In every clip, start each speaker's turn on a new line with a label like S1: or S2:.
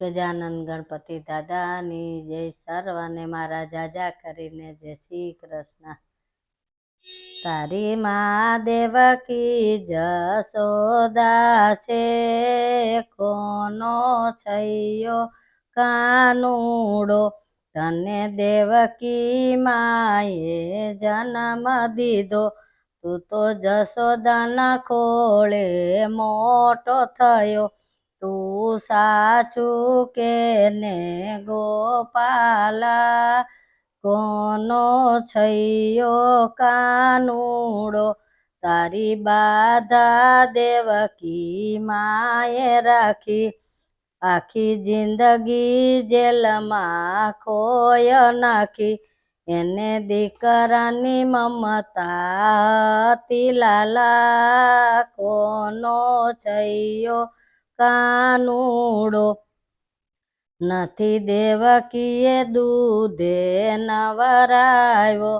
S1: ગજાનંદ ગણપતિ દાદાની જય સર્વને મારા જાજા કરીને જય શ્રી કૃષ્ણ. તારી મા દેવકી જસોદા છે, કોનો છૈયો કાનુડો? તને દેવકી માએ જન્મ દીધો, તું તો જસોદાના ખોળે મોટો થયો. તું સાચું કે ને ગોપાલા? કોનો છૈયો કાનુડો? તારી બાધા દેવકી માએ રાખી. આખી જિંદગી જેલમાં ખોય નાખી. એને દીકરાની મમતા હતી કોનો છૈયો કાનુડો નથી દેવકીએ દૂધે નવરાયો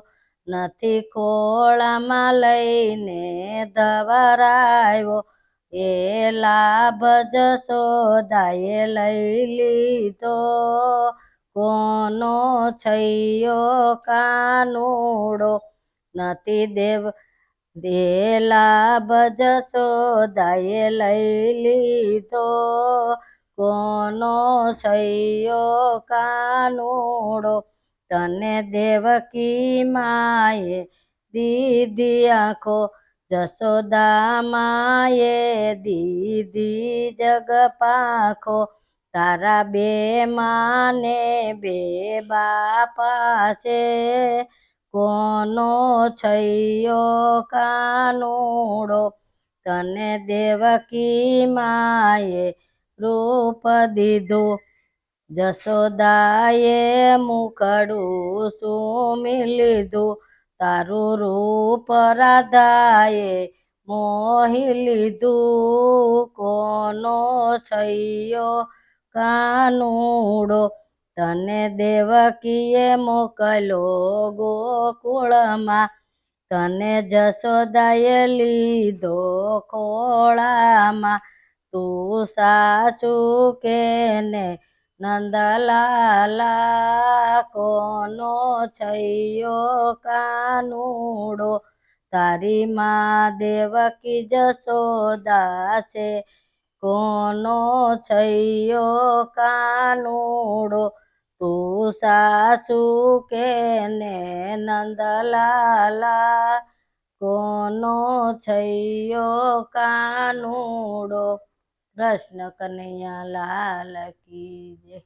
S1: નથી ખોળામાં લઈને ધવરાયો એ લાભ જશોદાએ લઈ લીધો. કોનો છૈયો કાનુડો. નથી દેવ દે બજસો જશોદાએ લઈ લીધો. કોનો સૈયો કાનુડો? તને દેવકી માએ દીધી આંખો. જસોદા માએ દીધી જગ પાખો તારા બે માને બે બાપા છે કોનો છૈયો કાનુડો? તને દેવકી માએ રૂપ દીધું. જશોદાએ મુકડું સુમી લીધું તારું રૂપ રાધાએ મોહી લીધું. કોનો છૈયો કાનુડો? તને દેવકીએ મોકલો ગોકુળમાં. તને જશોદાએ લીધો ખોળામાં. તું સાચું કે ને? નંદલાલા, કોનો છૈયો કાનુડો? તારી માં દેવકી જશોદા છે. કોનો છૈયો કાનુડો? તું સાસુ કે ને નંદલાલા? કોનો છૈયો કાનુડો? કૃષ્ણ કનૈયા લાલ કી જય.